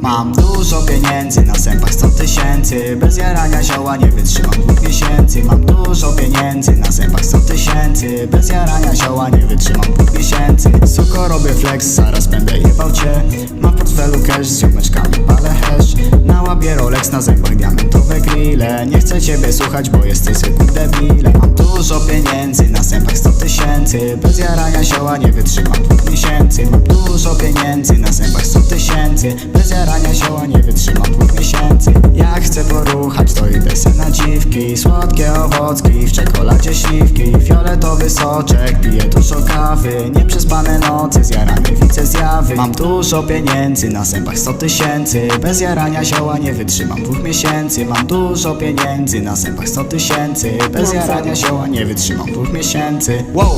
Mam dużo pieniędzy na zębach 100 tysięcy. Bez jarania zioła nie wytrzymam dwóch miesięcy. Mam dużo pieniędzy na zębach 100 tysięcy. Bez jarania zioła nie wytrzymam dwóch miesięcy. Suko robię flex, zaraz będę jebał cię. Mam portfelu cash, z ziomeczkami palę hash. Na łapie Rolex, na zębach diamentowe grille. Nie chcę ciebie słuchać, bo jesteś zwykłym debilem. Mam dużo pieniędzy na zębach 100 Bez jarania zioła nie wytrzymam dwóch miesięcy. Mam dużo pieniędzy na zębach 100 tysięcy. Bez jarania zioła nie wytrzymam dwóch miesięcy Jak chcę poruchać to idę se na dziwki. Słodkie owocki, w czekoladzie śliwki. Fioletowy soczek, piję dużo kawy. Nieprzespane noce, zjarane wice zjawy. Mam dużo pieniędzy na zębach 100 tysięcy. Bez jarania zioła nie wytrzymam dwóch miesięcy. Mam dużo pieniędzy na zębach 100 tysięcy. Bez jarania zioła nie wytrzymam dwóch miesięcy. Wow!